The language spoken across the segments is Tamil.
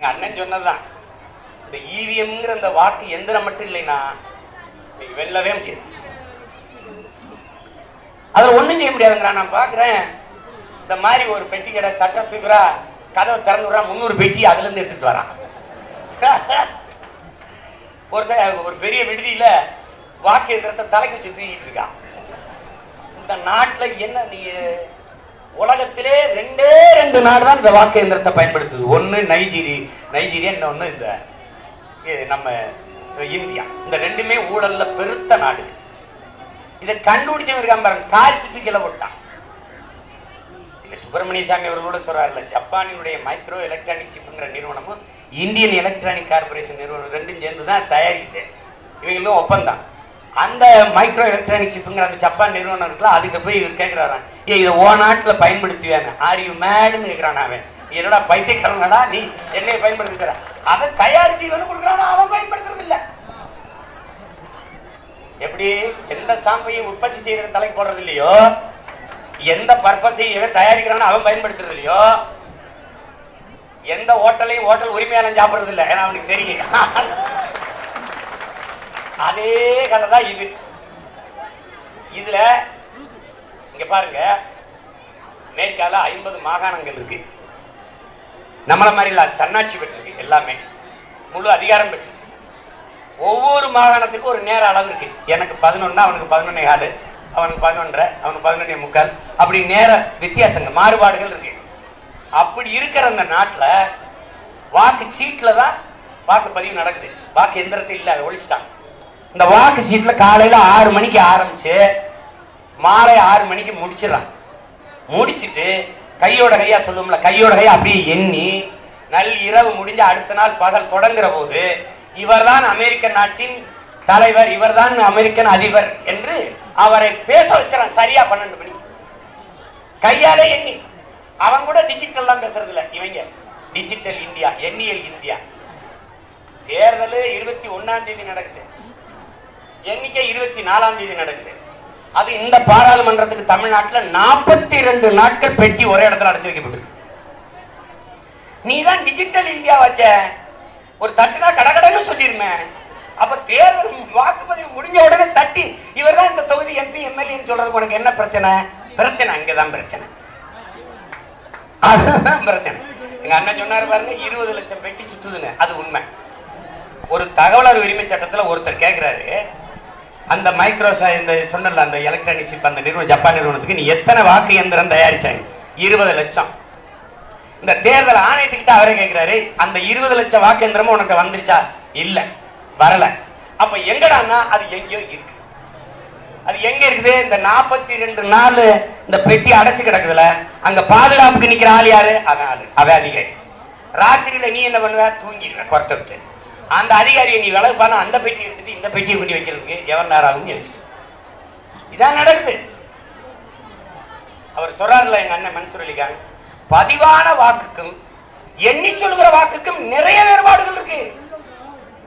எங்க அண்ணன் சொன்னதுதான். இந்த இவிஎம்ங்கிற அந்த வாக்கு எந்திரம் மட்டும் இல்லைன்னா நீங்க வெல்லவே முடியாது. அதுல ஒண்ணும் செய்ய முடியாதுங்கிறா நான் பாக்குறேன். இந்த மாதிரி ஒரு பெட்டி கடை சட்டை தூக்குறா கதவை திறந்து விடுறா முந்நூறு பெட்டி அதுல இருந்து எடுத்துட்டு வரான். ஒருத்தர் ஒரு பெரிய விடுதியில வாக்கு எந்திரத்தை தலைக்கு வச்சு தூக்கிட்டு இருக்கான். இந்த நாட்டுல என்ன நீ உலகத்திலே ரெண்டே ரெண்டு நாடு தான் இந்த வாக்கு எந்திரத்தை பயன்படுத்துது. ஒன்று நைஜீரி நைஜீரியா இன்னொன்று இந்த இது நம்ம இந்தியா. இந்த ரெண்டுமே ஊழல்ல பெருத்த நாடு. இதை கண்டுபிடிச்சவன் இருக்கான் பாருங்க கால் துப்பி கீழே போட்டான். சுப்பிரமணிய சாமி அவர் கூட சொல்றாருல்ல ஜப்பானினுடைய மைக்ரோ எலக்ட்ரானிக் சிப்ங்கிற நிறுவனமும் இந்தியன் எலக்ட்ரானிக் கார்பரேஷன் நிறுவனம் ரெண்டும் சேர்ந்து தான் தயாரிக்குது. இவங்களும் ஒப்பந்தான். அந்த மைக்ரோ எலக்ட்ரானிக் சிப்புங்கிற அந்த ஜப்பான் நிறுவனம் இருக்குல்ல அதுக்கு போய் இவர் கேட்கிறாராம் ஏ இதை ஓ நாட்டில் பயன்படுத்துவேன் ஆர் யூ மேடுன்னு கேட்கிறான் அவன். என்னடா பைத்தியக்காரனடா? நீ என்னைய பயன்படுத்துகிற அதை தயாரிச்சு இவனு கொடுக்குறானா? அவன் பயன்படுத்துறது இல்லை எப்படி? எந்த சாம்பையும் உற்பத்தி செய்யற தலைக்கு போடுறது இல்லையோ எந்த பர்பஸையும் இவன் தயாரிக்கிறானோ அவன் பயன்படுத்துறது இல்லையோ எந்த ஹோட்டலையும் ஹோட்டல் உரிமையாளன் சாப்பிடுறது இல்லை ஏன்னா அவனுக்கு தெரியும். அதே கதை தான் இது. இதுல இங்க பாருங்க அமெரிக்காவில் ஐம்பது மாகாணங்கள் இருக்கு. நம்மள மாதிரி இல்ல தன்னாட்சி பெற்றிருக்கு எல்லாமே. முழு அதிகாரம் பெற்று ஒவ்வொரு மாகாணத்துக்கும் ஒரு நேர அளவு இருக்கு. எனக்கு பதினொன்னா அவனுக்கு பதினொன்னே காலு அவனுக்கு பதினொன்றரை அவனுக்கு பதினொன்னே முக்கால். அப்படி நேர வித்தியாசங்கள் மாறுபாடுகள் இருக்கு. அப்படி இருக்கிற அந்த நாட்டில் வாக்கு சீட்டில் தான் வாக்குப்பதிவு நடக்குது. வாக்கு எந்திரத்தை இல்லை அதை ஒழிச்சிட்டாங்க. இந்த வாக்கு சீட்டில் காலையில் ஆறு மணிக்கு ஆரம்பிச்சு மாலை ஆறு மணிக்கு முடிச்சிடறான் முடிச்சிட்டு கையோட கையாக சொல்லுவோம்ல கையோட கையை அப்படியே எண்ணி நல் இரவு முடிஞ்ச அடுத்த நாள் பகல் தொடங்குற போது இவர்தான் அமெரிக்க நாட்டின் தலைவர் இவர்தான் அமெரிக்கன் அதிபர் என்று அவரை பேச வச்சிடறான். சரியா பன்னெண்டு மணிக்கு. கையாலே எண்ணி. அவன் கூட டிஜிட்டல்லாம் பேசுறது இல்லை இவங்க டிஜிட்டல் இந்தியா எண்ணியல் இந்தியா தேர்தல் இருபத்தி ஒன்னாம் தேதி நடக்குது. எண்ணிக்கை இருபத்தி நாலாம் தேதி நடக்குது. அது இந்த பாராளுமன்றத்துக்கு தமிழ்நாட்டுல நாற்பத்தி ரெண்டு நாட்கள் பெட்டி ஒரே இடத்துல அடைச்சு வைக்கப்பட்டிருக்கு. நீ தான் டிஜிட்டல் இந்தியா வச்ச. ஒரு தட்டுனா கடகடன்னு சொல்லிருமே. அப்ப தேர்தல் வாக்குப்பதிவு முடிஞ்ச உடனே தட்டி இவர் தான் இந்த தொகுதி எம்பி எம்எல்ஏன்னு சொல்றதுக்கு உனக்கு என்ன பிரச்சனை? பிரச்சனை அங்கதான் பிரச்சனை. அதுதான் பிரச்சனை. எங்க அண்ணன் சொன்னாரு பாருங்க இருபது லட்சம் பெட்டி சுத்துதுன்னு. அது உண்மை. ஒரு தகவலர் உரிமை சட்டத்துல ஒருத்தர் கேட்கிறாரு அந்த மைக்ரோசா இந்த சொன்னல அந்த எலக்ட்ரானிக் சிப் அந்த நிறுவனம் ஜப்பான் நிறுவனத்துக்கு நீ எத்தனை வாக்கு இயந்திரம் தயாரிச்சாங்க? இருபது லட்சம். இந்த தேர்தல் ஆணையத்துக்கிட்ட அவரே கேட்கிறாரு அந்த இருபது லட்சம் வாக்கு இயந்திரமும் உனக்கு வந்துருச்சா? இல்ல வரல. அப்ப எங்கடான்னா அது எங்கேயோ இருக்கு. அது எங்க இருக்குது? இந்த நாற்பத்தி ரெண்டு நாள் இந்த பெட்டி அடைச்சு கிடக்குதுல அங்க பாதுகாப்புக்கு நிக்கிற ஆள் யாரு? அதான் ஆளு அவன் அதிகாரி. ராத்திரியில நீ என்ன பண்ணுவ? தூங்கிடுவேன் கொரட்டை விட்டு. அந்த அதிகாரியை நீ விலகு பண்ண அந்த பெட்டி எடுத்துட்டு இந்த பெட்டியை கொண்டு வைக்கிறதுக்கு எவர் நேரம் ஆகும் யோசிச்சு இதான் நடக்குது. அவர் சொல்றாருல எங்க அண்ணன் மன்சூர் சொல்லிக்காங்க பதிவான வாக்குக்கும் எண்ணி சொல்லுகிற வாக்குக்கும் நிறைய வேறுபாடுகள் இருக்கு.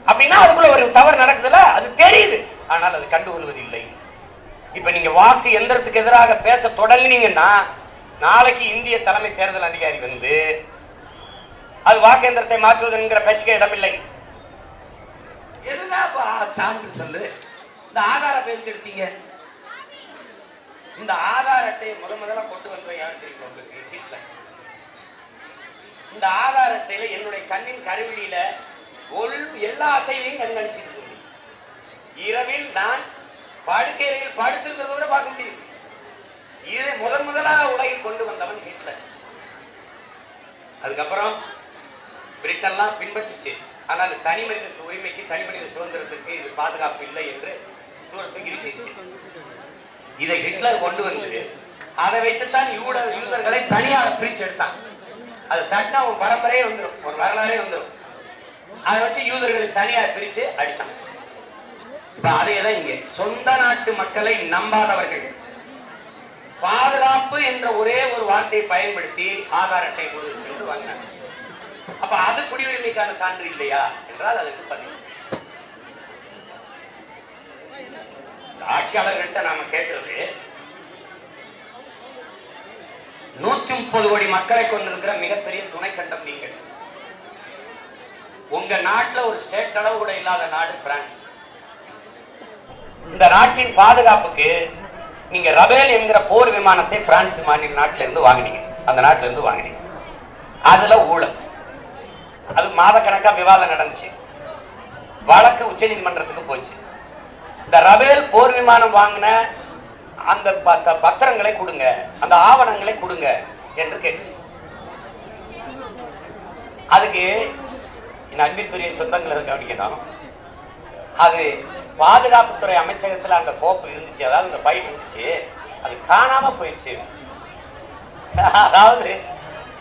அப்படின்னா அதுக்குள்ள ஒரு தவறு நடக்குதுல அது தெரியுது. ஆனால் அது கண்டுகொள்வதில்லை. இப்ப நீங்க வாக்கு எந்திரத்துக்கு எதிராக பேச தொடங்கினீங்கன்னா நாளைக்கு இந்திய தலைமை தேர்தல் அதிகாரி வந்து அது வாக்கு எந்திரத்தை மாற்றுவதுங்கிற பேச்சுக்கே இடமில்லை. எதுதான் அப்ப சான்று சொல்லு. இந்த ஆதார பேருக்கு எடுத்தீங்க. இந்த ஆதார் அட்டையை முத முதல்ல கொண்டு வந்த யார் தெரியும் உங்களுக்கு? ஹிட்லர். இந்த ஆதார் அட்டையில என்னுடைய கண்ணின் கருவிழியில ஒரு எல்லா அசைவையும் கண்காணிச்சுட்டு இரவில் நான் படுக்கையில் படுத்திருக்கிறத விட பார்க்க முடியும். இதை முதன் முதலாக உலகில் கொண்டு வந்தவன் ஹிட்லர். அதுக்கப்புறம் பிரிட்டன்லாம் பின்பற்றுச்சு. ஆனால் தனி மனித உரிமைக்கு தனி மனித சுதந்திரத்திற்கு இது பாதுகாப்பு இல்லை என்று தூரத்துக்கு வீசிச்சு இதை ஹிட்லர் கொண்டு வந்து அதை வைத்துத்தான் யூட யூதர்களை தனியாக பிரிச்சு எடுத்தான். அதை தட்டினா ஒரு பரம்பரையே வந்துடும் ஒரு வரலாறே வந்துடும் அதை வச்சு யூதர்களை தனியாக பிரிச்சு அடிச்சான். இப்ப அதேதான் இங்க சொந்த நாட்டு மக்களை நம்பாதவர்கள். பாதுகாப்பு என்ற ஒரே ஒரு வார்த்தையை பயன்படுத்தி ஆதார் அட்டை கொடுத்து வந்தாங்க வாங்கினாங்க. அப்ப அது குடியுரிமைக்கான சான்று இல்லையா என்றால் அதற்கு பதில். ஆட்சியாளர்கள்ட்ட நாம கேட்கிறது நூத்தி முப்பது கோடி மக்களை கொண்டிருக்கிற மிகப்பெரிய துணை கண்டம் நீங்கள். உங்க நாட்டுல ஒரு ஸ்டேட் அளவு கூட இல்லாத நாடு பிரான்ஸ். இந்த நாட்டின் பாதுகாப்புக்கு நீங்க ரபேல் என்கிற போர் விமானத்தை பிரான்ஸ் மாநில நாட்டில இருந்து வாங்கினீங்க. அந்த நாட்டில இருந்து வாங்கினீங்க. அதுல ஊழல். அது மாதக்கணக்காக விவாதம் நடந்துச்சு. வழக்கு உச்ச நீதிமன்றத்துக்கு போச்சு. இந்த ரபேல் போர் விமானம் வாங்கின அந்த பத்திரங்களை கொடுங்க. அந்த ஆவணங்களை கொடுங்க என்று கேட்டுச்சு. அதுக்கு என் அன்பிற்குரிய சொந்தங்களை கவனிக்கணும் அது பாதுகாப்புத்துறை அமைச்சகத்தில் அந்த கோப்பு இருந்துச்சு. அதாவது அந்த பைல் இருந்துச்சு. அது காணாம போயிடுச்சு அதாவது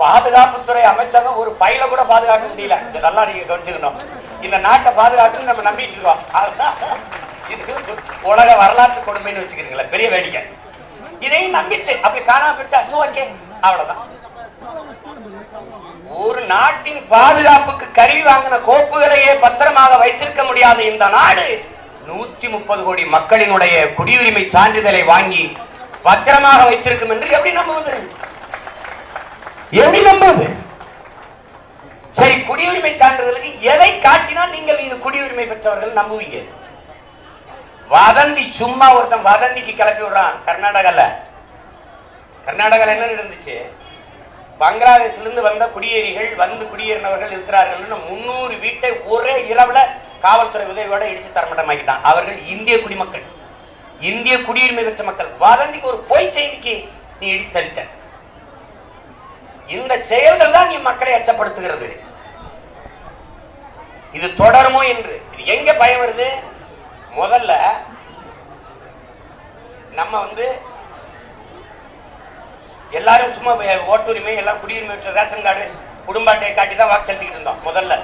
பாதுகாப்புத்துறை அமைச்சகம் ஒரு ஃபைலை கூட பாதுகாக்க முடியல. இதை நல்லா நீங்க கவனிச்சுக்கணும். இந்த நாட்டை பாதுகாக்கணும்னு நம்ம நம்பிட்டு இருக்கோம். அதுதான் இது உலக வரலாற்று கொடுமைன்னு வச்சுக்கிறீங்களா பெரிய வேடிக்கை. இதையும் நம்பிச்சு அப்படி காணாம போயிட்டா ஓகே அவ்வளவுதான். ஒரு நாட்டின் பாதுகாப்புக்கு கருவி வாங்கின கோப்புகளையே பத்திரமாக வைத்திருக்க முடியாத இந்த நாடு நூத்தி முப்பது கோடி மக்களினுடைய குடியுரிமை சான்றிதழை வாங்கி பத்திரமாக வைத்திருக்கும் என்று எப்படி நம்புவது? எப்படி நம்புவது சரி குடியுரிமை சான்றிதழுக்கு எதை காட்டினால் நீங்கள் இது குடியுரிமை பெற்றவர்கள் நம்புவீங்க? வதந்தி சும்மா ஒருத்தன் வதந்திக்கு கிளப்பி விடுறான் கர்நாடகால. கர்நாடகால என்ன நடந்துச்சு? பங்களாதேஷிலிருந்து வந்த குடியேறிகள் வந்து குடியேறினவர்கள் இருக்கிறார்கள் முன்னூறு வீட்டை ஒரே இரவுல காவல்துறை உதவியோட இடிச்சு தரமட்டமாக்கிட்டான். அவர்கள் இந்திய குடிமக்கள். இந்திய குடியுரிமை பெற்ற மக்கள். வதந்திக்கு ஒரு பொய் செய்திக்கு நீ இடிச்சு தள்ளிட்ட. இந்த செயல்கள் தான் நீ மக்களை அச்சப்படுத்துகிறது. இது தொடருமோ என்று. இது எங்க பயம் வருது? முதல்ல நம்ம வந்து எல்லாரும் சும்மா ஓட்டுரிமை எல்லாம் குடியுரிமை ரேஷன் கார்டு குடும்ப அட்டையை காட்டி தான் வாக்கு செலுத்திக்கிட்டு இருந்தோம் முதல்ல.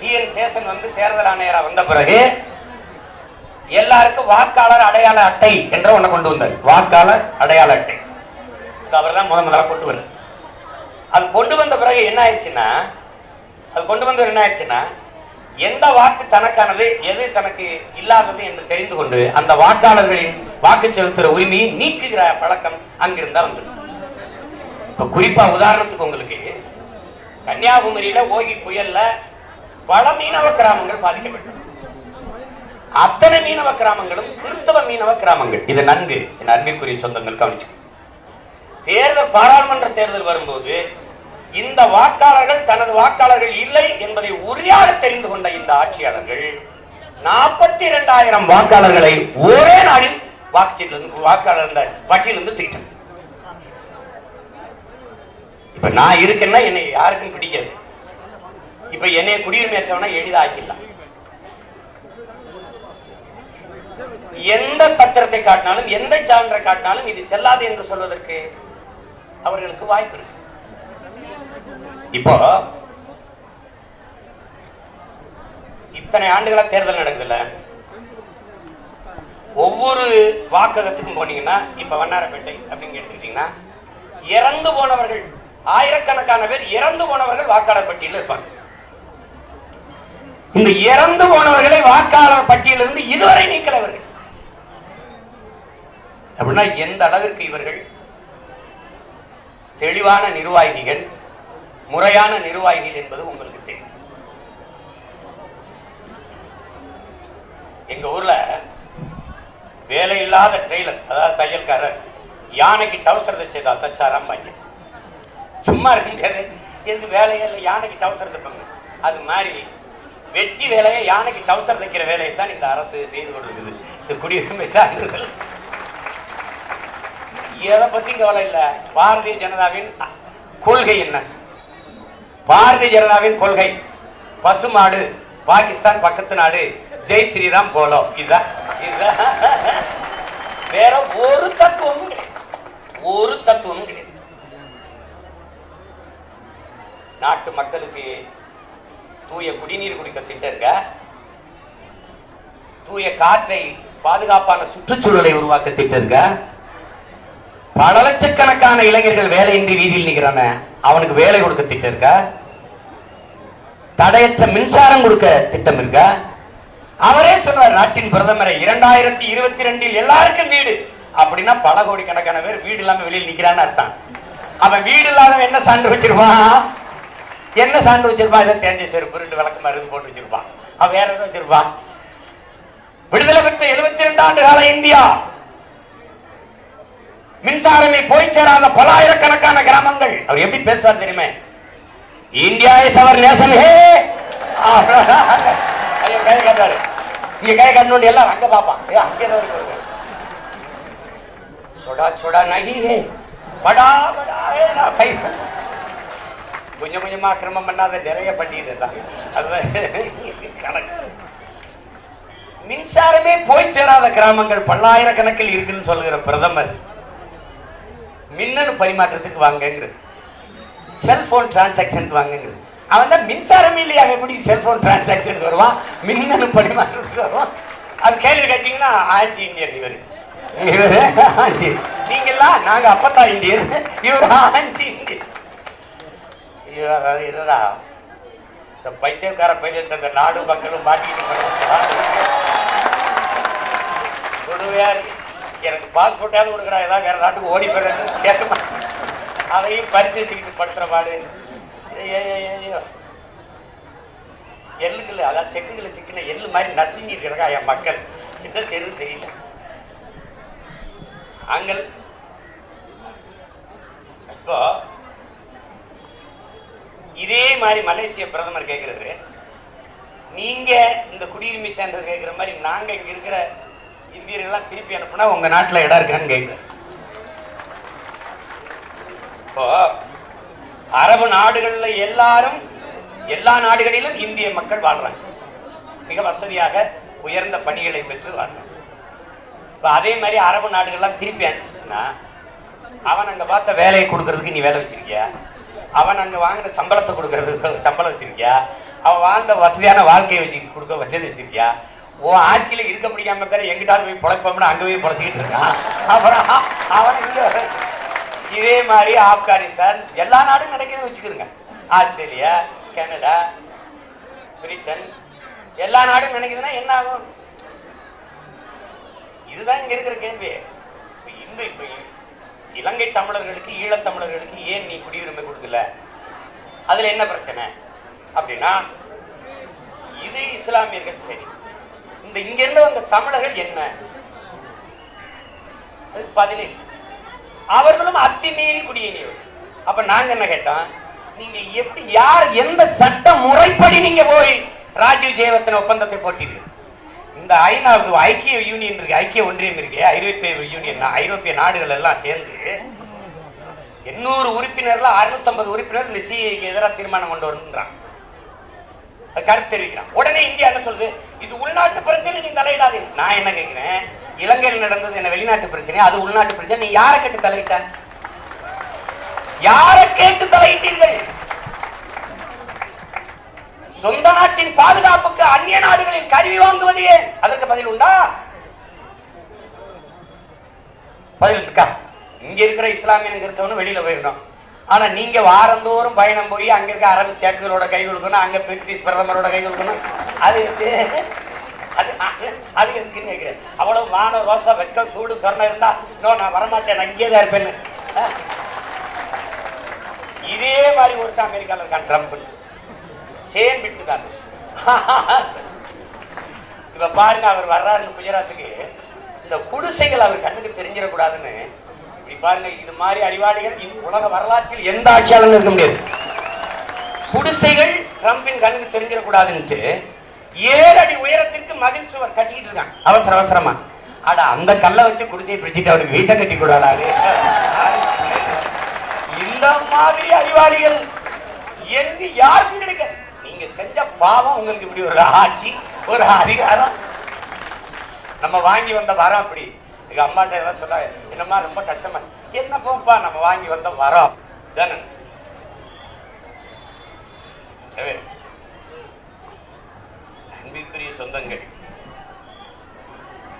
டிஎன் சேஷன் வந்து தேர்தல் ஆணையரா வந்த பிறகு எல்லாருக்கும் வாக்காளர் அடையாள அட்டை என்ற ஒண்ணு கொண்டு வந்தார். வாக்காளர் அடையாள அட்டை. அவர் தான் முத முதல்ல கொண்டு வர அது கொண்டு வந்த பிறகு என்ன ஆயிடுச்சுன்னா அது கொண்டு வந்தவர் என்ன ஆயிடுச்சுன்னா எந்த வாக்கு தனக்கானது எது தனக்கு இல்லாதது என்று தெரிந்து கொண்டு அந்த வாக்காளர்களின் வாக்கு செலுத்துற உரிமையை நீக்குகிற பழக்கம் அங்கிருந்தா வந்தது. இப்போ குறிப்பா உதாரணத்துக்கு உங்களுக்கு கன்னியாகுமரியில ஓகி புயல்ல பல மீனவ கிராமங்கள் பாதிக்கப்பட்டது. அத்தனை மீனவ கிராமங்களும் கிறிஸ்தவ மீனவ கிராமங்கள். இது நன்கு என் அன்பிற்குரிய சொந்தங்கள் கவனிச்சு தேர்தல் பாராளுமன்ற தேர்தல் வரும்போது இந்த வாக்காளர்கள் தனது வாக்காளர்கள் இல்லை என்பதை உறுதியாக தெரிந்து கொண்ட இந்த ஆட்சியாளர்கள் நாற்பத்தி இரண்டாயிரம் வாக்காளர்களை ஒரே நாளில் வாக்குச்சீட்டிலிருந்து வாக்காளர் பட்டியலிருந்து தூக்கிட்டாங்க. இப்ப நான் இருக்கேன்னா என்னை யாருக்கும் பிடிக்காது. இப்ப என்னைய குடியுரிமையற்றவனா எளிதாக்கிடலாம். எந்த பத்திரத்தை காட்டினாலும் எந்த சான்றை காட்டினாலும் இது செல்லாது என்று சொல்வதற்கு அவர்களுக்கு வாய்ப்பு இருக்கு. இப்போ இத்தனை ஆண்டுகளா தேர்தல் நடக்குதுல்ல? ஒவ்வொரு வாக்ககத்துக்கும் போனீங்கன்னா இப்ப வண்ணாரப்பேட்டை அப்படின்னு எடுத்துக்கிட்டீங்கன்னா இறந்து போனவர்கள் ஆயிரக்கணக்கான பேர் இறந்து போனவர்கள் வாக்காளர் பட்டியலில் இருப்பாங்க. இந்த இறந்து போனவர்களை வாக்காளர் பட்டியலிருந்து இதுவரை நீக்கிறவர்கள் அப்படின்னா எந்த அளவிற்கு இவர்கள் தெளிவான நிர்வாகிகள் முறையான நிர்வாகிகள் என்பது உங்களுக்கு தெரியும். எங்க ஊர்ல வேலை இல்லாத டெய்லர் அதாவது தையல்காரர் யானைக்கு டவுசர் தைச்சதா தச்சாராம் சும்மா இருக்க முடியாது. எது வேலையே இல்லை யானைக்கு டவுசர் தைப்பாங்க. அது மாதிரி வெட்டி வேலையை யானைக்கு டவுசர் தைக்கிற வேலையை தான் இந்த அரசு செய்து கொண்டிருக்குது. இந்த குடியுரிமை சான்றிதழ். எதை பத்தி கவலை இல்ல. பாரதிய ஜனதாவின் கொள்கை என்ன? பாரதிய ஜனதாவின் கொள்கை. பசுமாடு பாகிஸ்தான் பக்கத்து நாடு ஜெய் ஸ்ரீராம் போலோ இதுதான் இதுதான் வேற ஒரு தத்துவமும் கிடையாது. ஒரு தத்துவமும் கிடையாது. நாட்டு மக்களுக்கு தூய குடிநீர் குடிக்க திட்டம் இருக்க? தூய காற்றை பாதுகாப்பான சுற்றுச்சூழலை உருவாக்க திட்டம் இருக்க? பல லட்சக்கணக்கான இளைஞர்கள் வேலையின்றி வீதியில் நிற்கிறான அவனுக்கு வேலை கொடுக்க திட்டம் இருக்கா? தடையற்ற மின்சாரம் கொடுக்க திட்டம் இருக்கா? அவரே சொல்றார் நாட்டின் பிரதமரை இரண்டாயிரத்தி இருபத்தி ரெண்டில் எல்லாருக்கும் வீடு. அப்படின்னா பல கோடிக்கணக்கான பேர் வீடு இல்லாம வெளியில் நிக்கிறான்னு அர்த்தம். அவன் வீடு இல்லாதவன் என்ன சான்று வச்சிருப்பான்? என்ன சான்று வச்சிருப்பான்? இதை தேஞ்ச செருப்பு ரெண்டு விளக்கு மருந்து போட்டு வச்சிருப்பான். அவன் வேற எதுவும் வச்சிருப்பான்? விடுதலை பெற்ற எழுபத்தி ரெண்டு ஆண்டு கால இந்தியா. மின்சாரமே போய் சேராத பலாயிரக்கணக்கான கிராமங்கள். அவர் எப்படி பேசுவார் தெரியுமே? India is our nation hey! கை காட்டாரு. இங்க கை கண்ணு எல்லாம் அங்க பாப்பான் ஏ அங்கே தான் இருக்கு சொடா சொடா நகி. ஹே படா படா கை கொஞ்சம் கொஞ்சமா கிரமம் பண்ணாத நிறைய பண்ணிடுதான் அதுதான் கணக்கு. மின்சாரமே போய் சேராத கிராமங்கள் பல்லாயிரக்கணக்கில் இருக்குன்னு சொல்லுகிற பிரதமர். மின்னணு பரிமாற்றத்துக்கு வாங்கங்கிறது. செல்போன் டிரான்சாக்ஷனுக்கு வாங்கங்கிறது. அவன் தான் மின்சாரமே இல்லையா? அவன் எப்படி செல்போன் டிரான்சாக்ஷனுக்கு வருவான்? மின்னணு பரிமாற்றத்துக்கு வருவான்? அது கேள்வி கேட்டீங்கன்னா ஆன்டி இந்தியன் இவர். இவர் ஆன்டி நீங்கெல்லாம் நாங்கள் அப்பத்தா இந்தியன் இவர் ஆன்டி இந்தியன் இவர் இந்த பைத்தியக்கார பைலட் அந்த நாடு மக்களும் மாட்டிக்கிட்டு கொடுவையா இருக்கு. எனக்கு பாஸ்போர்ட்டாவது கொடுக்குறா ஏதாவது வேற நாட்டுக்கு ஓடி போயிடுறது கேட்க அதையும் பரிசீலிச்சுக்கிட்டு படுத்துற பாடு. ஐயோ, ஐயோ, ஐயோ. எள்ளுக்குள்ள அதான் செக்குகளை சிக்கின எள்ளு மாதிரி நசுங்கி இருக்கிறதா என் மக்கள்? என்ன செய்யறது தெரியல. அங்கள் இப்போ இதே மாதிரி மலேசிய பிரதமர் கேட்கிறாரு. நீங்க இந்த குடியுரிமை சான்றிதழ் கேட்கிற மாதிரி நாங்க இங்க இருக்கிற இந்தியர்கள்லாம் திருப்பி அனுப்புனா உங்க நாட்டுல இடம் இருக்கான்னு கேட்கிறேன் இப்போ அரபு நாடுகள்ல எல்லாரும் எல்லா நாடுகளிலும் இந்திய மக்கள் வாழ்றாங்க. மிக வசதியாக உயர்ந்த பணிகளை பெற்று வாழ்றாங்க. இப்போ அதே மாதிரி அரபு நாடுகள்லாம் திருப்பி அனுப்பிச்சுன்னா அவன் அங்க பார்த்த வேலையை கொடுக்கறதுக்கு நீ வேலை வச்சிருக்கியா? அவன் அங்க வாங்கின சம்பளத்தை கொடுக்கறதுக்கு சம்பளம் வச்சிருக்கியா? அவன் வாழ்ந்த வசதியான வாழ்க்கையை வச்சு கொடுக்க வசதி வச்சிருக்கியா? ஓ ஆட்சியில இருக்க முடியாம தானே எங்கிட்டாவது போய் பொழைப்போம்னு அங்க போய் பொழைச்சிக்கிட்டு இருக்கான் அப்புறம் அவன் இல்லை இதே மாதிரி ஆப்கானிஸ்தான் எல்லா நாடும் நடக்குதுன்னு வச்சுக்கிறோங்க ஆஸ்திரேலியா கனடா பிரிட்டன் எல்லா நாடும் நினைக்குதுன்னா என்ன ஆகும்? இதுதான் இங்க இருக்கிற கேள்வி. இப்ப இந்த இப்ப இலங்கை தமிழர்களுக்கு ஈழத் தமிழர்களுக்கு ஏன் நீ குடியுரிமை கொடுக்கல? அதுல என்ன பிரச்சனை? அப்படின்னா இது இஸ்லாமியர்கள் சரி. இப்ப இங்க இருந்து வந்த தமிழர்கள் என்ன? அதுக்கு அவர்களும் அத்திமீறி குடியேறியவர் அப்ப நாங்க என்ன கேட்டோம்? நீங்க எப்படி யார் எந்த சட்ட முறைப்படி நீங்க போய் ராஜீவ் ஜெயவர்த்தன ஒப்பந்தத்தை போட்டீங்க இந்த ஐநாவது ஐக்கிய யூனியன் இருக்கு ஐக்கிய ஒன்றியம் இருக்கு ஐரோப்பிய யூனியன் ஐரோப்பிய நாடுகள் எல்லாம் சேர்ந்து எண்ணூறு உறுப்பினர்ல 650 உறுப்பினர் இந்த சிஐக்கு எதிராக தீர்மானம் கொண்டு வரணுன்றான் கருத்து தெரிவிக்கிறான் உடனே இந்தியா என்ன சொல்லுது? இது உள்நாட்டு பிரச்சனை நீ தலையிடாதே. நான் என்ன கேட்கிறேன்? இலங்கையில் நடந்தது என்ன வெளிநாட்டு பிரச்சனை அது உள்நாட்டு பிரச்சனை. நீ யாரை கேட்டு தலையிட்ட? யாரை கேட்டு தலையிட்டீர்கள்? சொந்த நாட்டின் பாதுகாப்புக்கு அந்நிய நாடுகளில் கருவி வாங்குவது ஏன்? அதற்கு பதில் உண்டா? பதில் இருக்கா? இங்க இருக்கிற இஸ்லாமியங்கிறவனு வெளியில போயிருந்தோம் ஆனா நீங்க வாரந்தோறும் பயணம் போய் அங்க இருக்க அரபு சேக்குகளோட கை கொடுக்கணும் அங்க பிரிட்டிஷ் பிரதமரோட கை கொடுக்கணும். அது அது அது- அது எதுக்குன்னு கேட்கிறேன் அவ்வளவு வான ரோசா வெக்கம் சூடு சொன்ன இருந்தா நோ நான் வரமாட்டேன் நான் இங்கே தான் இருப்பேன்னு. இதே மாதிரி ஒருத்தன் அமெரிக்கால இருக்கான் ட்ரம்ப் சேம் பிட்டு தான். இப்ப பாருங்க அவர் வர்றாருன்னு குஜராத்துக்கு. இந்த குடிசைகள் அவர் கண்ணுக்கு தெரிஞ்சிடக்கூடாதுன்னு இப்படி பாருங்க இது மாதிரி அறிவாளிகள் இந்த உலக வரலாற்றில் எந்த ஆட்சியாளரும் இருக்க முடியாது. குடிசைகள் ட்ரம்பின் கண்ணுக்கு தெரிஞ்சிடக்கூடாதுன்ட்டு ஏழு அடி உயரத்திற்கு மதில் சுவர் கட்டிக்கிட்டு இருக்கான் அவசர அவசரமா. அட அந்த கல்லை வச்சு குடிசையை பிடிச்சிட்டு அவருக்கு வீட்டை கட்டி கூடாது இந்த மாதிரி அறிவாளிகள் எங்கு யாருக்கும் கிடைக்க நீங்க செஞ்ச பாவம் உங்களுக்கு இப்படி ஒரு ஆட்சி ஒரு அதிகாரம். நம்ம வாங்கி வந்த வரம் அப்படி. எங்க அம்மாட்ட எதாவது சொல்ல என்னம்மா ரொம்ப கஷ்டமா என்ன போப்பா நம்ம வாங்கி வந்த வரோம். தானே. அன்பிற்குரிய சொந்தங்கள்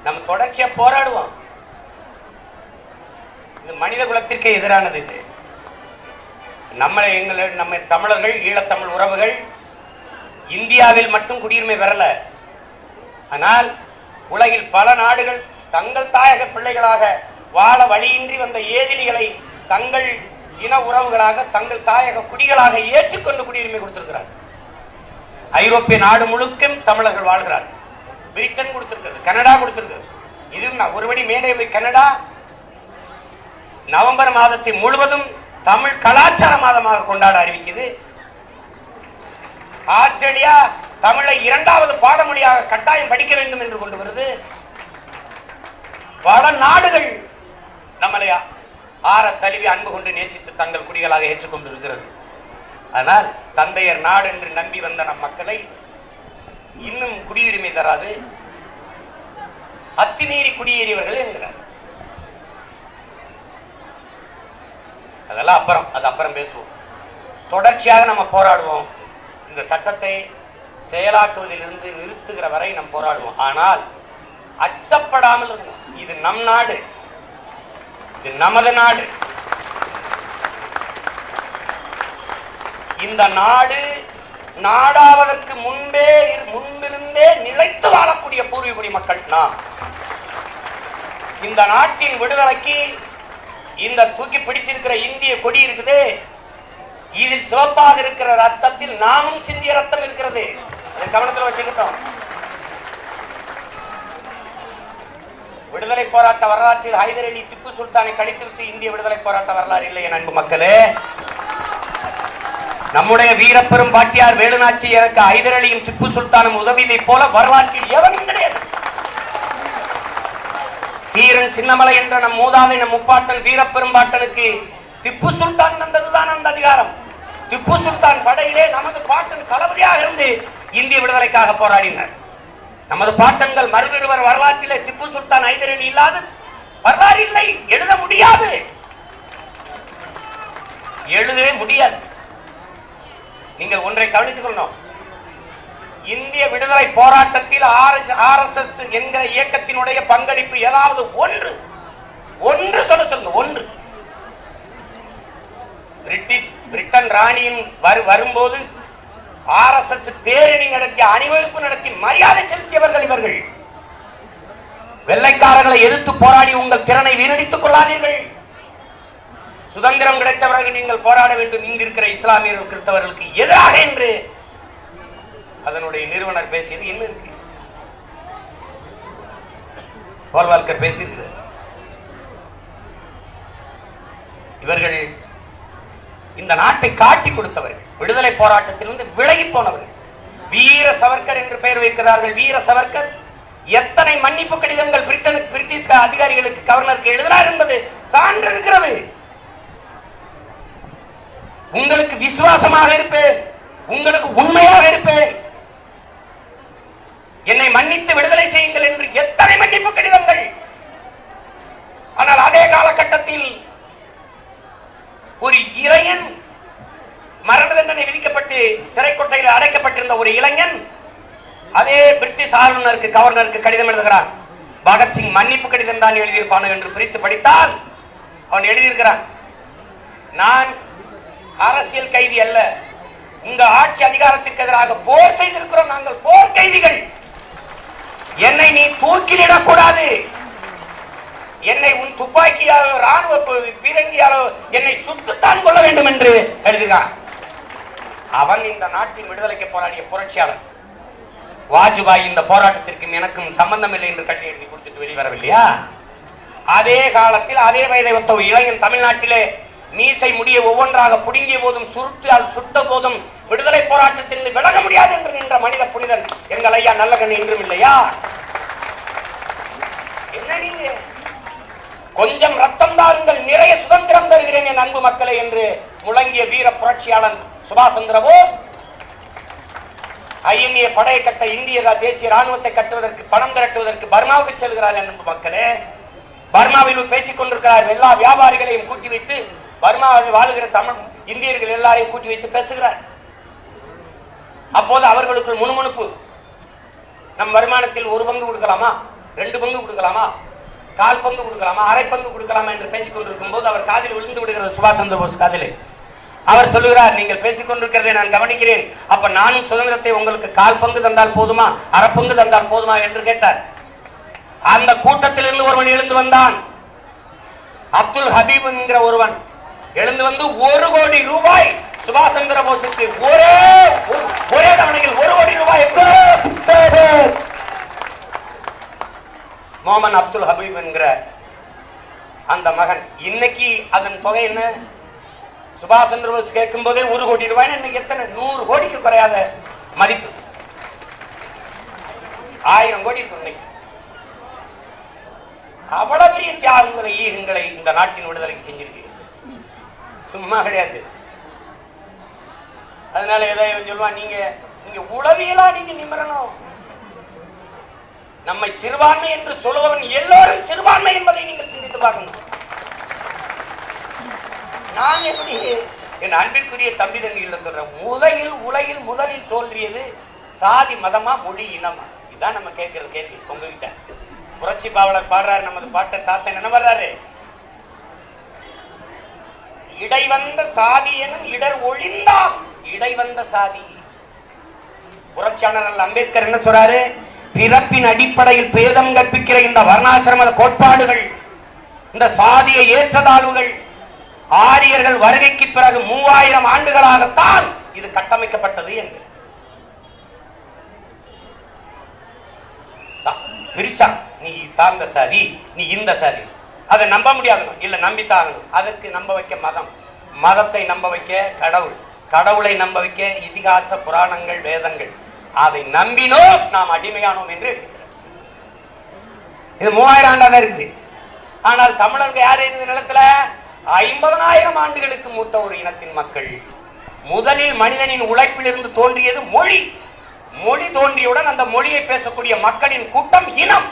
நம்ம தொடர்ச்சியா போராடுவோம். இது மனித குலத்திற்கு எதிரானது இது. நம்ம எங்களை நம்ம தமிழர்கள் ஈழத்தமிழ் உறவுகள் இந்தியாவில் மட்டும் குடியுரிமை பெறல. ஆனால் உலகில் பல நாடுகள் தங்கள் தாயக பிள்ளைகளாக வாழ வழியின்றி வந்த ஏதிலிகளை தங்கள் இன உறவுகளாக தங்கள் தாயக குடிகளாக ஏற்றுக்கொண்டு குடியுரிமை கொடுத்திருக்கிறார் ஐரோப்பிய நாடு முழுக்கும் தமிழர்கள் வாழ்கிறார் பிரிட்டன் கொடுத்திருக்கிறது கனடா கொடுத்திருக்கிறது. இது ஒருபடி மேலே போய் கனடா நவம்பர் மாதத்தை முழுவதும் தமிழ் கலாச்சார மாதமாக கொண்டாட அறிவிக்குது. ஆஸ்திரேலியா தமிழை இரண்டாவது பாடமொழியாக கட்டாயம் படிக்க வேண்டும் என்று கொண்டு வருது. பல நாடுகள் நம்மளை ஆற தழுவி அன்பு கொண்டு நேசித்து தங்கள் குடிகளாக ஏற்றுக்கொண்டு இருக்கிறது ஆனால் தந்தையர் நாடு என்று நம்பி வந்த நம் மக்களை இன்னும் குடியுரிமை தராது. அத்துமீறி குடியேறியவர்கள் என்கிறார். அதெல்லாம் அப்புறம் அது அப்புறம் பேசுவோம். தொடர்ச்சியாக நம்ம போராடுவோம். இந்த சட்டத்தை செயலாக்குவதிலிருந்து நிறுத்துகிற வரை நாம் போராடுவோம். ஆனால் அச்சப்படாமல் இருக்கணும் இது நம் நாடு. இது நமது நாடு. இந்த நாடு நாடாவதற்கு முன்பே முன்பிருந்தே நிலைத்து வாழக்கூடிய பூர்வீகுடி மக்கள் நாம். இந்த நாட்டின் விடுதலைக்கு இந்த தூக்கி பிடிச்சிருக்கிற இந்திய கொடி இருக்குது. இதில் சிவப்பாக இருக்கிற ரத்தத்தில் நாமும் சிந்திய ரத்தம் இருக்கிறது. கவனத்தில் வச்சுக்கிட்டோம். விடுதலை போராட்ட வரலாற்றில் ஹைதர் அலி திப்பு சுல்தானை கழித்துவிட்டு இந்திய விடுதலை போராட்ட வரலாறு இல்லை என் அன்பு மக்களே. நம்முடைய வீரப்பெரும் பாட்டியார் வேலுநாச்சி எனக்கு ஹைதர் அலியும் திப்பு சுல்தானும் உதவியதை போல வரலாற்றில் எவனும் கிடையாது. வீரன் சின்னமலை என்ற நம் மூதாதை நம் முப்பாட்டன் வீரப்பெரும்பாட்டனுக்கு திப்பு சுல்தான் தந்ததுதான் அந்த அதிகாரம். திப்பு சுல்தான் படையிலே நமது பாட்டன் தளபதியாக இருந்து இந்திய விடுதலைக்காக போராடினர். நமது பாட்டங்கள் மறுவிருவர் வரலாற்றிலே திப்பு சுல்தான் ஐதரில் இல்லாது வரலாறு இல்லை எழுத முடியாது. எழுதவே முடியாது. நீங்கள் ஒன்றை கவனித்துக் கொள்ளணும். இந்திய விடுதலை போராட்டத்தில் ஆர் எஸ் எஸ் என்கிற இயக்கத்தினுடைய பங்களிப்பு ஏதாவது ஒன்று? ஒன்று சொல்ல சொல்லுங்க ஒன்று. பிரிட்டிஷ் பிரிட்டன் ராணியின் வரு வரும்போது ஆர் எஸ் எஸ் பேரணி நடத்தி அணிவகுப்பு நடத்தி மரியாதை செலுத்தியவர்கள் இவர்கள். வெள்ளைக்காரர்களை எதிர்த்து போராடி உங்கள் திறனை வீணடித்துக் கொள்ளாதீர்கள். சுதந்திரம் கிடைத்தவர்கள் நீங்கள் போராட வேண்டும். இங்கு இருக்கிற இஸ்லாமியர்கள் கிறிஸ்தவர்களுக்கு எதிராக என்று அதனுடைய நிறுவனர் பேசியது என்ன இருக்கு? போல்வால்கர் பேசியிருக்கிறார் இவர்கள் இந்த நாட்டை காட்டி கொடுத்தவர்கள். விடுதலை போராட்டத்திலிருந்து விலகி போனவர்கள். வீர சவர்கர் என்று பெயர் வைக்கிறார்கள். வீர சவர்கர் எத்தனை மன்னிப்பு கடிதங்கள் பிரிட்டனுக்கு பிரிட்டிஷ் அதிகாரிகளுக்கு கவர்னருக்கு எழுதினார் என்பது சான்று இருக்கிறது உங்களுக்கு விசுவாசமாக இருப்பேன் உங்களுக்கு உண்மையாக இருப்பேன் என்னை மன்னித்து விடுதலை செய்யுங்கள் என்று எத்தனை மன்னிப்பு கடிதங்கள். ஆனால் அதே காலகட்டத்தில் ஒரு இறையன் மரண தண்டனை விதிக்கப்பட்டு சிறைக்கொட்டையில் அடைக்கப்பட்டிருந்த ஒரு இளைஞன் அதே பிரிட்டிஷ் ஆளுநருக்கு கவர்னருக்கு கடிதம் எழுதுகிறான். பகத்சிங் மன்னிப்பு கடிதம் தான் எழுதியிருப்பானோ என்று பிரித்து படித்தால் அவன் எழுதியிருக்கிறான். நான் அரசியல் கைதி அல்ல. உங்க ஆட்சி அதிகாரத்திற்கு எதிராக போர் செய்திருக்கிறோம். நாங்கள் போர் கைதிகள். என்னை நீ தூக்கிலிடக்கூடாது. என்னை உன் துப்பாக்கியாலோ ராணுவ பீரங்கியாலோ என்னை சுட்டுத்தான் கொள்ள வேண்டும் என்று எழுதுகிறான். அவன் இந்த நாட்டின் விடுதலைக்கு போராடிய புரட்சியாளர் வாஜ்பாய் இந்த போராட்டத்திற்கும் எனக்கும் சம்பந்தம் இல்லை என்று கட்டி எழுதி கொடுத்துட்டு வெளிவரவில்லையா? அதே காலத்தில் அதே வயதை ஒத்த இளைஞன் தமிழ்நாட்டிலே மீசை முடிய ஒவ்வொன்றாக புடுங்கிய போதும் சுருட்டால் சுட்ட போதும் விடுதலை போராட்டத்திலிருந்து விலக முடியாது என்று நின்ற மனித புனிதன் எங்கள் ஐயா நல்லகண்ணு இன்றும் இல்லையா? என்ன நீங்க? கொஞ்சம் ரத்தம் தாருங்கள் நிறைய சுதந்திரம் தருகிறேன் என் அன்பு மக்களை என்று முழங்கிய வீர புரட்சியாளன் சுபாஷ் சந்திர போஸ். ஐஎன்ஏ படையை கட்ட இந்திய தேசிய ராணுவத்தை கட்டுவதற்கு பணம் திரட்டுவதற்கு பர்மாவுக்கு செல்கிறார் என்று மக்களே. பர்மாவில் பேசிக் கொண்டிருக்கிறார் எல்லா வியாபாரிகளையும் கூட்டி வைத்து பர்மாவில் வாழுகிற தமிழ் இந்தியர்கள் எல்லாரையும் கூட்டி வைத்து பேசுகிறார். அப்போது அவர்களுக்கு முணுமுணுப்பு. நம் வருமானத்தில் ஒரு பங்கு கொடுக்கலாமா? ரெண்டு பங்கு கொடுக்கலாமா? கால் பங்கு கொடுக்கலாமா? அரை பங்கு கொடுக்கலாமா? என்று பேசிக் கொண்டிருக்கும் போது அவர் காதில் விழுந்து விடுகிறது சுபாஷ் சந்திர போஸ் காதிலே. அவர் சொல்லுகிறார் நீங்கள் பேசிக் கொண்டிருக்கிறதை நான் கவனிக்கிறேன். அப்ப நானும் சுதந்திரத்தை உங்களுக்கு கால் பங்கு தந்தால் போதுமா? அறப்பங்கு தந்தால் போதுமா? என்று கேட்டார். அந்த கூட்டத்திலிருந்து ஒருவன் எழுந்து வந்தான். அப்துல் ஹபீப் என்கிற ஒருவன் எழுந்து வந்து ஒரு கோடி ரூபாய் சுபாஷ் சந்திர போஸுக்கு ஒரே ஒரே தவணையில் ஒரு கோடி ரூபாய் மோமன் அப்துல் ஹபீப் என்கிற அந்த மகன். இன்னைக்கு அதன் தொகை என்ன? சுபாஷ் சந்திர போஸ் கேட்கும் போதே ஒரு கோடி ரூபாய்னு இன்னைக்கு எத்தனை? நூறு கோடிக்கு குறையாத மதிப்பு. ஆயிரம் கோடி இன்னைக்கு. அவ்வளவு பெரிய தியாகங்களை ஈகங்களை இந்த நாட்டின் விடுதலைக்கு செஞ்சிருக்கீங்க. சும்மா கிடையாது. அதனால ஏதோ இவன் சொல்லுவான் நீங்க நீங்க உளவியலா நீங்க நிமிரணும். நம்மை சிறுபான்மை என்று சொல்லுபவன் எல்லோரும் சிறுபான்மை என்பதை நீங்கள் சிந்தித்து பார்க்கணும். நான் எப்படி என் அன்பிற்குரிய தம்பி தம்பிகளை சொல்றேன் முதலில் உலகில் முதலில் தோன்றியது சாதி மதமா மொழி இனமா? இதுதான் நம்ம கேட்கிற கேள்வி உங்ககிட்ட. புரட்சி பாவலர் பாடுறாரு நமது பாட்டை தாத்தன் என்ன வர்றாரு இடை வந்த சாதி எனும் இடர் ஒழிந்தாம். இடை வந்த சாதி. புரட்சியாளர் அம்பேத்கர் என்ன சொல்றாரு? பிறப்பின் அடிப்படையில் பேதம் கற்பிக்கிற இந்த வர்ணாசிரம கோட்பாடுகள் இந்த சாதிய ஏற்றத்தாழ்வுகள் ஆரியர்கள் வருகைக்கு பிறகு மூவாயிரம் ஆண்டுகளாகத்தான் இது கட்டமைக்கப்பட்டது என்று. பிரிச்சா நீ தாழ்ந்த சாதி நீ இந்த சாதி. அதை நம்ப முடியாது இல்ல நம்பித்தாகணும். அதற்கு நம்ப வைக்க மதம். மதத்தை நம்ப வைக்க கடவுள். கடவுளை நம்ப வைக்க இதிகாச புராணங்கள் வேதங்கள். அதை நம்பினோம் நாம் அடிமையானோம் என்று இது மூவாயிரம் ஆண்டாக இருக்குது. ஆனால் தமிழர்கள் யார் இருந்த நிலத்துல? ஐம்பதனாயிரம் ஆண்டுகளுக்கு மூத்த ஒரு இனத்தின் மக்கள். முதலில் மனிதனின் உழைப்பிலிருந்து தோன்றியது மொழி. மொழி தோன்றியவுடன் அந்த மொழியை பேசக்கூடிய மக்களின் கூட்டம் இனம்.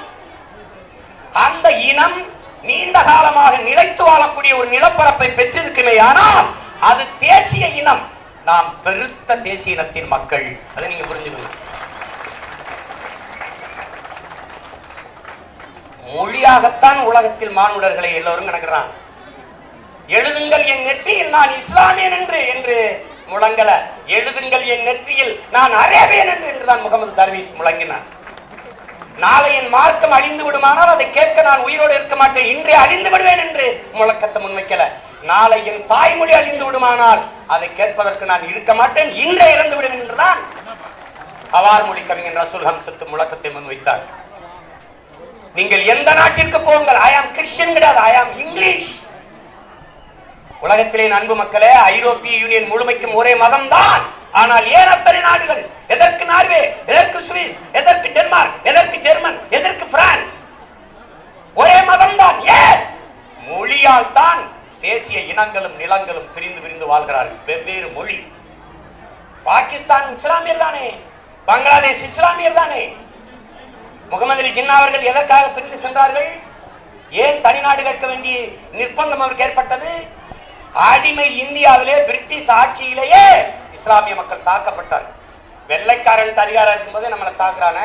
அந்த இனம் நீண்ட காலமாக நிலைத்து வாழக்கூடிய ஒரு நிலப்பரப்பை பெற்றிருக்குமே ஆனால் அது தேசிய இனம். நாம் பெருத்த தேசிய இனத்தின் மக்கள். அதை நீங்க புரிஞ்சுக்கணும். மொழியாகத்தான் உலகத்தில் மானுடர்களை எல்லோரும் கணக்குறான் எழுதுங்கள் என் நெற்றியில் நான் இஸ்லாமியன் என்று என்று முழங்கல. எழுதுங்கள் என் நெற்றியில் நான் அரேபியன் என்று என்றுதான் முகமது தர்வீஸ் முழங்கினார். நாளை என் மார்க்கம் அழிந்து விடுமானால் அதை கேட்க நான் உயிரோடு இருக்க மாட்டேன். இன்றே அழிந்து விடுவேன் என்று முழக்கத்தை முன்வைக்கல. நாளை என் தாய்மொழி அழிந்து விடுமானால் அதை கேட்பதற்கு நான் இருக்க மாட்டேன். இன்றே இறந்து விடுவேன் என்றுதான் அவார் மொழி கவிஞன் ரசூல் ஹம்சத்து முழக்கத்தை முன்வைத்தார். நீங்கள் எந்த நாட்டிற்கு போங்கள்? ஐ ஆம் கிறிஸ்டியன் கிடையாது. ஐ ஆம் இங்கிலீஷ் உலகத்திலே அன்பு மக்களே ஐரோப்பிய யூனியன் முழுமைக்கும் ஒரே மதம் தான் ஆனால் ஏன் அத்தனை நாடுகள்? எதற்கு நார்வே எதற்கு சுவிஸ் எதற்கு டென்மார்க் எதற்கு ஜெர்மன் எதற்கு பிரான்ஸ்? ஒரே மதம் தான் ஏன்? மொழியால் தான் தேசிய இனங்களும் நிலங்களும் பிரிந்து பிரிந்து வாழ்கிறார்கள். வெவ்வேறு மொழி. பாகிஸ்தான் இஸ்லாமியர் தானே? பங்களாதேஷ் இஸ்லாமியர் தானே? முகமது அலி ஜின்னா அவர்கள் எதற்காக பிரிந்து சென்றார்கள்? ஏன் தனிநாடு கேட்க வேண்டிய நிர்பந்தம் அவருக்கு ஏற்பட்டது? அடிமை இந்தியாவிலே பிரிட்டிஷ் ஆட்சியிலேயே இஸ்லாமிய மக்கள் தாக்கப்பட்டார் வெள்ளைக்காரன் அதிகாரம் இருக்கும்போது நம்மளை தாக்குறானே.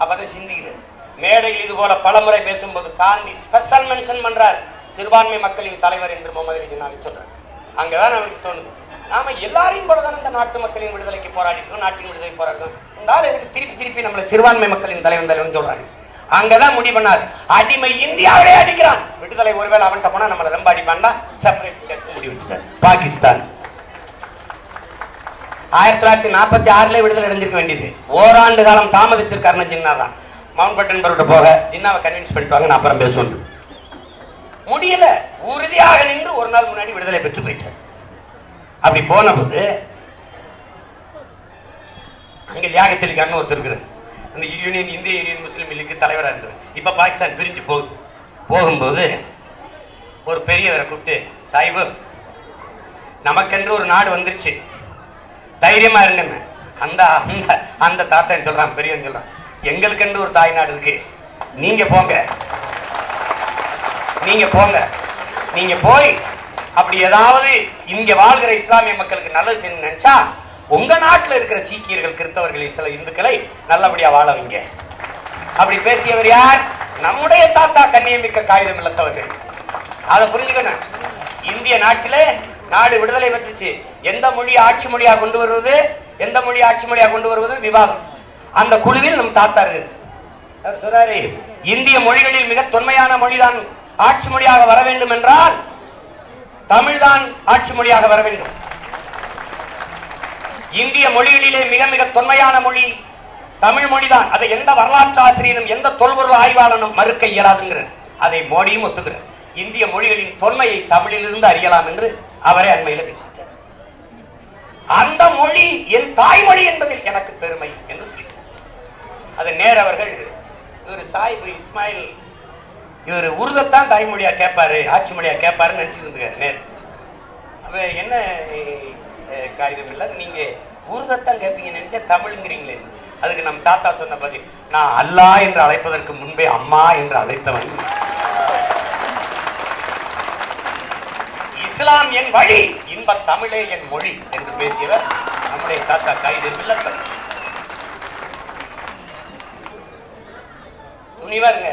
அப்பதான் சிந்திக்கிறது மேடையில் இது போல பலமுறை பேசும்போது காந்தி ஸ்பெஷல் மென்ஷன் பண்றார். சிறுபான்மை மக்களின் தலைவர் என்று முகமது அலி ஜின்னாவை சொல்றார் அங்கதான் அவருக்கு தோணுது. நாம எல்லாரையும் போலதான் இந்த நாட்டு மக்களின் விடுதலைக்கு போராடி நாட்டின் விடுதலை போராடுறோம் இந்த ஆள் எதுக்கு திருப்பி திருப்பி நம்மள சிறுபான்மை மக்களின் தலைவன் தலைவன் சொல்றாங்க அங்கதான் முடிவு பண்ணார். அடிமை இந்தியாவிலே அடிக்கிறான். விடுதலை ஒருவேளை அவன்கிட்ட போனா நம்மளை ரொம்ப அடிப்பான்டா. செப்பரேட் கேட்க முடிவு பாகிஸ்தான். ஆயிரத்தி தொள்ளாயிரத்தி நாற்பத்தி ஆறுல விடுதலை அடைஞ்சிருக்க வேண்டியது. ஓராண்டு காலம் தாமதிச்சிருக்காருன்னு ஜின்னா தான். மவுண்ட் பட்டன் போக ஜின்னாவை கன்வின்ஸ் பண்ணிட்டு வாங்க நான் அப்புறம் பேசுவேன். முடியல. உறுதியாக நின்று ஒரு நாள் முன்னாடி விடுதலை பெற்று போயிட்டார். அப்படி போன போது அங்கே தியாகத்தில் கண்ணு ஒருத்தர் இருக்கிறார். அந்த யூனியன் இந்திய யூனியன் முஸ்லீம் லீக்கு தலைவராக இருந்தார் இப்போ பாகிஸ்தான் பிரிஞ்சு போகுது. போகும்போது ஒரு பெரியவரை கூப்பிட்டு சாஹிபு நமக்கென்று ஒரு நாடு வந்துருச்சு. தைரியமா இருங்கன்னு அந்த அந்த அந்த தாத்தன் சொல்றான் பெரியவன் சொல்றான். எங்களுக்கென்று ஒரு தாய் நாடு இருக்கு. நீங்க போங்க. நீங்க போங்க. நீங்க போய் அப்படி ஏதாவது இங்க வாழ்கிற இஸ்லாமிய மக்களுக்கு நல்லது செய்யணும்னு நினைச்சா உங்க நாட்டுல இருக்கிற சீக்கியர்கள் கிறிஸ்தவர்கள் சில இந்துக்களை நல்லபடியா வாழ வைங்க. அப்படி பேசியவர் யார்? நம்முடைய தாத்தா கண்ணியமிக்க காகிதம் இல்லத்தவர்கள் அதை புரிஞ்சுக்கணும். இந்திய நாட்டிலே நாடு விடுதலை பெற்றுச்சு. எந்த மொழி ஆட்சி மொழியா கொண்டு வருவது? எந்த மொழி ஆட்சி மொழியா கொண்டு வருவது? விவாதம் அந்த குழுவில் நம் தாத்தா இருக்குது அவர் சொல்றாரு இந்திய மொழிகளில் மிக தொன்மையான மொழிதான் ஆட்சி மொழியாக வர வேண்டும் என்றால் தமிழ்தான் ஆட்சி மொழியாக வர வேண்டும். இந்திய மொழிகளிலே மிக மிக தொன்மையான மொழி தமிழ் மொழிதான். அதை எந்த வரலாற்று ஆசிரியரும் எந்த தொல்பொருள் ஆய்வாளனும் மறுக்க இயலாதுங்கிறது அதை மோடியும் ஒத்துக்கிறார். இந்திய மொழிகளின் தொன்மையை தமிழிலிருந்து அறியலாம் என்று அவரே அண்மையில் பேசிட்டார் அந்த மொழி என் தாய்மொழி என்பதில் எனக்கு பெருமை என்று சொல்லி அது நேர் அவர்கள் இவர் சாயிபு இஸ்மாயில் இவர் உருதத்தான் தாய்மொழியா கேட்பாரு ஆட்சி மொழியா கேட்பாருன்னு நினைச்சிட்டு இருக்காரு நேர். அவ என்ன காகிதம் இல்லை நீங்க உருதத்தான் கேட்பீங்க நினைச்சா தமிழ்ங்கிறீங்களே. அதுக்கு நம் தாத்தா சொன்ன பதில் நான் அல்லாஹ் என்று அழைப்பதற்கு முன்பே அம்மா என்று அழைத்தவன். இஸ்லாம் என் வழி இன்ப தமிழே என் மொழி என்று பேசியவர் நம்முடைய தாத்தா கைது வில்லத்தன் துணிவருங்க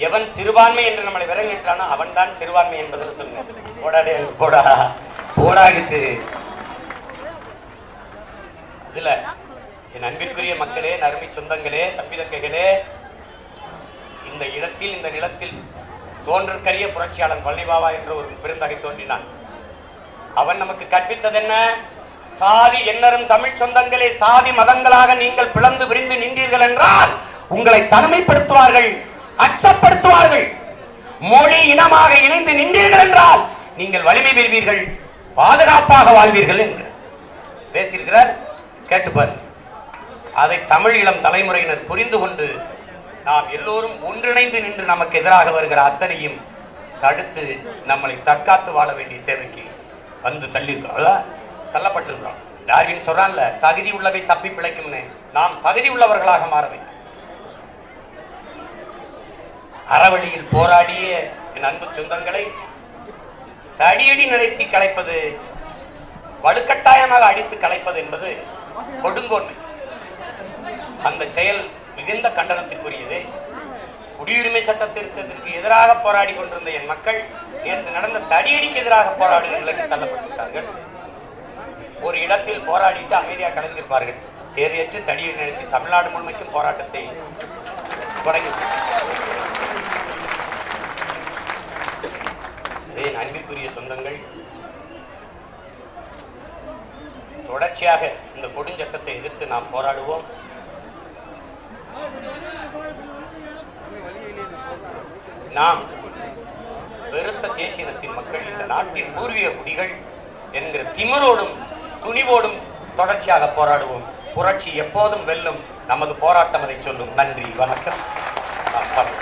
எவன் சிறுபான்மை என்று நம்மளை விரங்கிட்டானோ அவன் தான் சிறுபான்மை என்பதில் சொல்லுங்க. போடாடே போடா. போடாகிட்டு. இதுல என் அன்பிற்குரிய மக்களே நறுமை சொந்தங்களே தப்பிதக்கைகளே இந்த இடத்தில் இந்த நிலத்தில் தோன்றற்கரிய புரட்சியாளன் பழனிபாபா என்ற ஒரு பெருந்தகை தோன்றினான். அவன் நமக்கு கற்பித்தது என்ன சாதி என்னரும் தமிழ் சொந்தங்களே சாதி மதங்களாக நீங்கள் பிளந்து விரிந்து நின்றீர்கள் என்றால் உங்களை தனிமைப்படுத்துவார்கள் அச்சப்படுத்துவார்கள். மொழி இனமாக இணைந்து நின்றீர்கள் என்றால் நீங்கள் வலிமை பெறுவீர்கள் பாதுகாப்பாக வாழ்வீர்கள் என்று. பேசியிருக்கிறார் கேட்டுப்பார். அதை தமிழ் இளம் தலைமுறையினர் புரிந்து கொண்டு நாம் எல்லோரும் ஒன்றிணைந்து நின்று நமக்கு எதிராக வருகிற அத்தனையும் தடுத்து நம்மளை தற்காத்து வாழ வேண்டிய தேவைக்கு வந்து தள்ளியிருக்கோம் அதான் தள்ளப்பட்டிருக்கிறோம். டார்வின் சொல்றான்ல தகுதி உள்ளவை தப்பி பிழைக்கும்னு. நாம் தகுதி உள்ளவர்களாக மாற வேண்டும். அறவழியில் போராடிய என் அன்பு சொந்தங்களை தடியடி நிறைத்தி கலைப்பது வலுக்கட்டாயமாக அடித்து கலைப்பது என்பது கொடுங்கோன்மை. அந்த செயல் மிகுந்த கண்டனத்திற்குரியது. குடியுரிமை சட்ட திருத்தத்திற்கு எதிராக போராடி கொண்டிருந்த என் மக்கள் நேற்று நடந்த தடியடிக்கு எதிராக போராடும் நிலைக்கு தள்ளப்பட்டிருக்கிறார்கள் ஒரு இடத்தில் போராடிட்டு அமைதியாக கலைந்திருப்பார்கள். தேவையற்று தடியடி நடத்தி தமிழ்நாடு முழுமைக்கும் போராட்டத்தை தொடங்கி என் அன்பிற்குரிய சொந்தங்கள் தொடர்ச்சியாக இந்த கொடுஞ்சட்டத்தை எதிர்த்து நாம் போராடுவோம். நாம் வெறுத்த தேசியத்தின் மக்கள் இந்த நாட்டின் பூர்வீக குடிகள் என்கிற திமிரோடும் துணிவோடும் தொடர்ச்சியாக போராடுவோம். புரட்சி எப்போதும் வெல்லும். நமது போராட்டம் அதை சொல்லும். நன்றி. வணக்கம்.